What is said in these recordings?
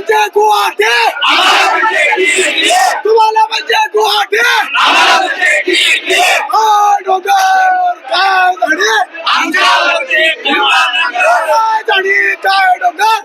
म्हणजे गुवाहाटी? तुम्हाला म्हणजे गुवाहाटी? काय डोंगर काय झाडी काय झाडी काय डोंगर?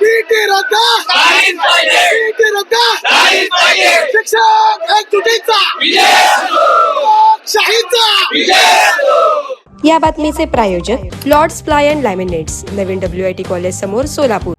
पीटी रद्द. पीटी रद्द. शिक्षक लोकशाहीचा. या बातमीचे प्रायोजक लॉर्ड्स प्लाय अँड लॅमिनेट्स नवीन डब्ल्यू आय टी कॉलेज समोर सोलापूर.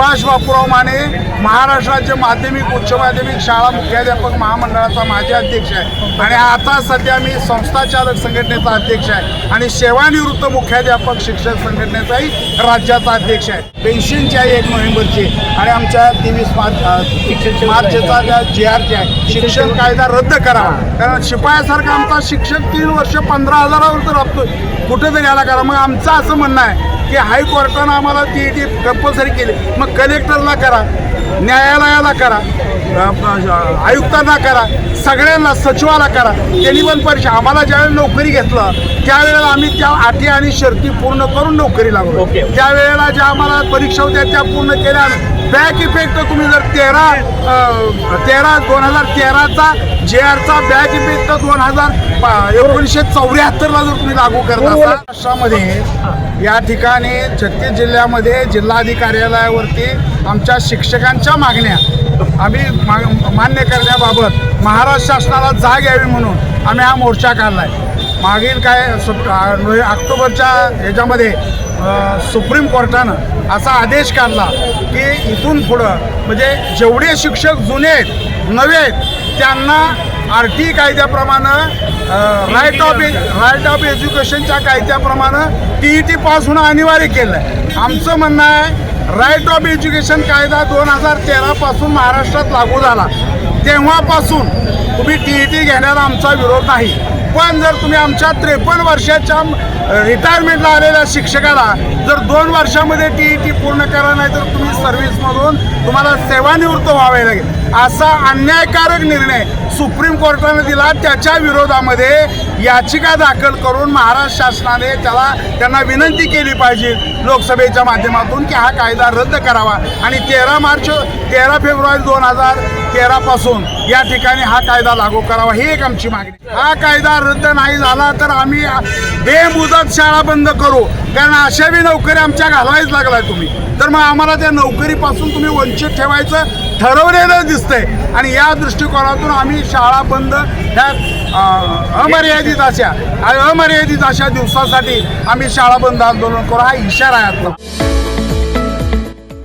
सुभाष बापूराव माने महाराष्ट्राचे माध्यमिक उच्च माध्यमिक शाळा मुख्याध्यापक महामंडळाचा माजी अध्यक्ष आहे. आणि आता सध्या मी संस्थाचालक संघटनेचा अध्यक्ष आहे. आणि सेवानिवृत्त मुख्याध्यापक शिक्षक संघटनेचाही राज्याचा अध्यक्ष आहे. पेन्शनची आहे एक नोव्हेंबरची आणि आमच्या तेवीस मार्च मार्चचा ज्या जे आरची आहे शिक्षण कायदा रद्द करावा. कारण शिपायासारखा आमचा शिक्षक तीन वर्ष पंधरा हजारावर तर राबतोय. कुठेतरी आला करा. मग आमचं असं म्हणणं आहे की हायकोर्टानं आम्हाला टी टी कंपल्सरी केली मग कलेक्टरला करा न्यायालयाला करा आयुक्तांना करा सगळ्यांना सचिवाला करा त्यांनी पण परीक्षा आम्हाला ज्यावेळेला नोकरी घेतलं त्यावेळेला आम्ही त्या अटी आणि शर्ती पूर्ण करून नोकरी लागलो. त्यावेळेला ज्या आम्हाला परीक्षा होत्या त्या पूर्ण केल्या. बॅक इफेक्ट तुम्ही जर तेरा तेरा दोन हजार तेराचा जे आरचा बॅक इफेक्ट दोन हजार एकोणीसशे चौऱ्याहत्तरला जर तुम्ही लागू करत असाल महाराष्ट्रामध्ये या ठिकाणी छत्तीस जिल्ह्यामध्ये जिल्हाधिकारी कार्यालयावरती आमच्या शिक्षकांच्या मागण्या आम्ही मान्य करण्याबाबत महाराष्ट्र शासनाला जाग यावी म्हणून आम्ही हा मोर्चा काढला आहे मागील काय सप नोव्हे- ऑक्टोबरच्या ह्याच्यामध्ये सुप्रीम कोर्टानं असा आदेश काढला की इथून पुढं म्हणजे जेवढे शिक्षक जुने आहेत नवे आहेत त्यांना आर टी कायद्याप्रमाणे राईट ऑफ राईट ऑफ एज्युकेशनच्या कायद्याप्रमाणे टी ई टी पास होणं अनिवार्य केलं आहे. आमचं म्हणणं आहे राईट ऑफ एज्युकेशन कायदा दोन हजार तेरापासून महाराष्ट्रात लागू झाला. तेव्हापासून तुम्ही टी ई टी घेण्याला आमचा विरोध नाही. पण जर तुम्ही आमच्या त्रेपन्न वर्षाच्या रिटायरमेंटला आलेल्या शिक्षकाला जर दोन वर्षामध्ये टी ई टी पूर्ण करा नाही तर तुम्ही सर्व्हिसमधून तुम्हाला सेवानिवृत्त व्हावे लागेल. असा अन्यायकारक निर्णय सुप्रीम कोर्टाने दिला. त्याच्या विरोधामध्ये याचिका दाखल करून महाराष्ट्र शासनाने त्याला त्यांना विनंती केली पाहिजे लोकसभेच्या माध्यमातून की हा कायदा रद्द करावा. आणि तेरा मार्च तेरा फेब्रुवारी दोन हजार तेरापासून या ठिकाणी हा कायदा लागू करावा ही एक आमची मागणी. हा कायदा रद्द नाही झाला तर आम्ही बेमुदत शाळा बंद करू. कारण अशा बी नोकरी आमच्या घालवायच लागलाय तुम्ही. तर मग आम्हाला त्या नोकरीपासून तुम्ही वंचित ठेवायचं ठरवलेलं दिसतंय. आणि या दृष्टिकोनातून आम्ही शाळा बंद ह्या अमर्यादित अशा अमर्यादित अशा दिवसासाठी आम्ही शाळा बंद आंदोलन करू. हा इशारा आहे आपला.